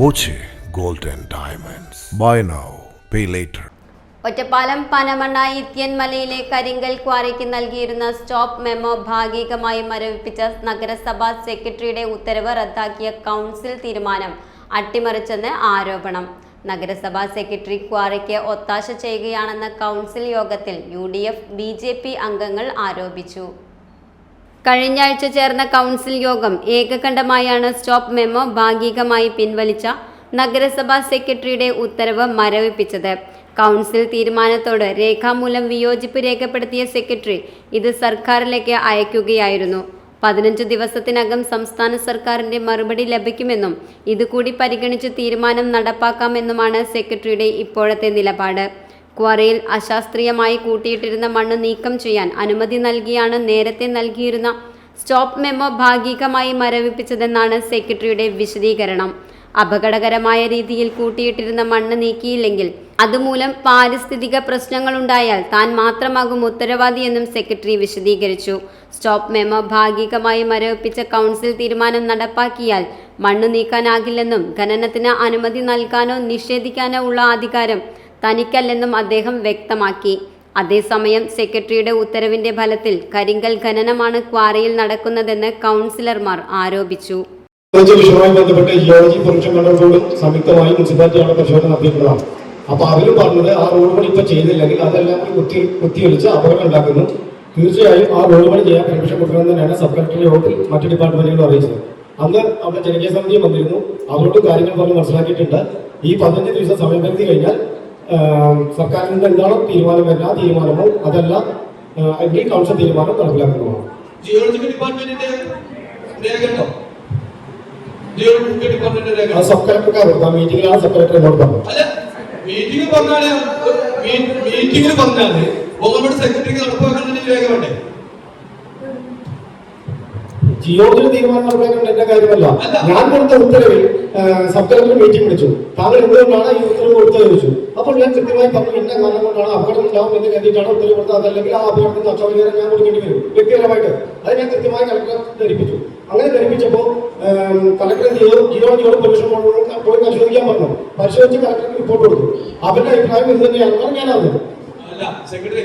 Boche gold and diamonds. Buy now pay later Ottapalam Panamanna ഇത്യൻമലയിലെ കരിങ്കൽ ക്വാറിക്ക് നൽകിയിരുന്ന stop memo ഭാഗികമായി മരവിപ്പിച്ച നഗരസഭാ സെക്രട്ടറിയുടെ ഉത്തരവ് റദ്ദാക്കിയ കൗൺസിൽ തീരുമാനം അട്ടിമറിച്ചെന്ന് ആരോപണം. നഗരസഭാ സെക്രട്ടറി ക്വാറിക്ക് ഒത്താശ ചെയ്യുകയാണെന്ന കൗൺസിൽ യോഗത്തിൽ U D F B J P അംഗങ്ങൾ ആരോപിച്ചു. കഴിഞ്ഞ ആഴ്ച ചേർന്ന കൗൺസിൽ യോഗം ഏകകണ്ഠമായാണ് സ്റ്റോപ്പ് മെമ്മോ ഭാഗികമായി പിൻവലിച്ച നഗരസഭാ സെക്രട്ടറിയുടെ ഉത്തരവ് മരവിപ്പിച്ചത്. കൗൺസിൽ തീരുമാനത്തോട് രേഖാമൂലം വിയോജിപ്പ് രേഖപ്പെടുത്തിയ സെക്രട്ടറി ഇത് സർക്കാരിലേക്ക് അയക്കുകയായിരുന്നു. പതിനഞ്ച് ദിവസത്തിനകം സംസ്ഥാന സർക്കാരിന്റെ മറുപടി ലഭിക്കുമെന്നും ഇതുകൂടി പരിഗണിച്ച് തീരുമാനം നടപ്പാക്കാമെന്നുമാണ് സെക്രട്ടറിയുടെ ഇപ്പോഴത്തെ നിലപാട്. ക്വാറിയിൽ അശാസ്ത്രീയമായി കൂട്ടിയിട്ടിരുന്ന മണ്ണ് നീക്കം ചെയ്യാൻ അനുമതി നൽകിയാണ് നേരത്തെ നൽകിയിരുന്ന സ്റ്റോപ്പ് മെമ്മോ ഭാഗികമായി മരവിപ്പിച്ചതെന്നാണ് സെക്രട്ടറിയുടെ വിശദീകരണം. അപകടകരമായ രീതിയിൽ കൂട്ടിയിട്ടിരുന്ന മണ്ണ് നീക്കിയില്ലെങ്കിൽ അതുമൂലം പാരിസ്ഥിതിക പ്രശ്നങ്ങളുണ്ടായാൽ താൻ മാത്രമാകും ഉത്തരവാദിയെന്നും സെക്രട്ടറി വിശദീകരിച്ചു. സ്റ്റോപ്പ് മെമ്മോ ഭാഗികമായി മരവിപ്പിച്ച കൗൺസിൽ തീരുമാനം നടപ്പാക്കിയാൽ മണ്ണ് നീക്കാനാകില്ലെന്നും ഖനനത്തിന് അനുമതി നൽകാനോ നിഷേധിക്കാനോ ഉള്ള അധികാരം തനിക്കല്ലെന്നും അദ്ദേഹം വ്യക്തമാക്കി. അതേസമയം സെക്രട്ടറിയുടെ ഉത്തരവിന്റെ ഫലത്തിൽ കരിങ്കൽ ഖനനമാണ് ക്വാറിയിൽ നടക്കുന്നതെന്ന് കൗൺസിലർമാർ ആരോപിച്ചു. വിഷയവുമായി ബന്ധപ്പെട്ട് ജിയോളജി ബോർഡും സംയുക്തമായി മുനിസിപ്പാലിറ്റിയാണ് പരിശോധന നടത്തിയിട്ടുള്ളതാണ്. അപ്പൊ അവരും പറഞ്ഞത് ആ റോഡ് പണി ഇപ്പൊ ചെയ്തില്ലെങ്കിൽ അതെല്ലാം കുത്തി കുത്തിയൊലിച്ച് അപകടം ഉണ്ടാക്കുന്നു. തീർച്ചയായും ആ റോഡ് പണി ചെയ്യാൻ പെർമിഷൻ കൊടുക്കണം തന്നെയാണ് സബ് കളക്ടറുടെ യോഗത്തിൽ മറ്റു ഡിപ്പാർട്ട്മെന്റുകളും അറിയിച്ചത്. അന്ന് അവിടെ ജനകീയ സമിതിയും വന്നിരുന്നു. അവരോട് കാര്യങ്ങൾ പറഞ്ഞ് മനസ്സിലാക്കിയിട്ടുണ്ട്. ഈ പതിനഞ്ച് ദിവസം സമയപരിധി കഴിഞ്ഞാൽ സർക്കാരിൽ നിന്ന് എന്താണോ തീരുമാനം ആ തീരുമാനമോ അതല്ല എങ്കിൽ കൗൺസിൽ തീരുമാനം നടപ്പിലാക്കുന്നതാണ്. ജിയോളജിക്കൽ ഡിപ്പാർട്ട്മെന്റിന്റെ രേഖ ഉണ്ടോ ജിയോളജിക്കൽ ഡിപ്പാർട്ട്മെന്റിന്റെ രേഖ. അത് സബ് കളക്ടർക്ക് കൊടുക്കാം മീറ്റിംഗിലാണ് സബ് കളക്ടർ എന്നോട് പറഞ്ഞത്. അല്ല മീറ്റിംഗ് പറഞ്ഞാൽ മീറ്റിംഗിൽ പറഞ്ഞാൽ ഗവൺമെന്റ് സെക്രട്ടറിക്ക് നടപ്പാക്കുന്നതിന് രേഖ വേണ്ടേ ജിയോജിന് തീരുമാനം നടപ്പാക്കേണ്ട എന്റെ കാര്യമല്ല. ഞാൻ കൊടുത്ത ഉത്തരവിൽ സബ് മീറ്റിംഗ് വിളിച്ചു. താങ്കൾ എന്തുകൊണ്ടാണ് ഈ ഉത്തരവ് കൊടുത്തത് ചോദിച്ചു. അപ്പോൾ ഞാൻ കൃത്യമായി പറഞ്ഞു ഇന്ന കാരണം കൊണ്ടാണ് അപകടം ഉണ്ടാവും എന്ന് കരുതിയിട്ടാണ് ഉത്തരവ് കൊടുത്തത്. അതല്ലെങ്കിൽ ആ അപകടത്തിന് നഷ്ടപരിഹാരം ഞാൻ കൊടുക്കേണ്ടി വരും. വ്യക്തിപരമായിട്ട്. അത് ഞാൻ കൃത്യമായി കളക്ടർ ധരിപ്പിച്ചു. അങ്ങനെ ധരിപ്പിച്ചപ്പോൾ കളക്ടർ ജിയോ ജിയോജിയോട് പെർമിഷൻ പോയി പരിശോധിക്കാൻ പറഞ്ഞു. പരിശോധിച്ച് കളക്ടർക്ക് റിപ്പോർട്ട് കൊടുത്തു. അവരുടെ അഭിപ്രായം ഇത് തന്നെയാണ്. അല്ല secretary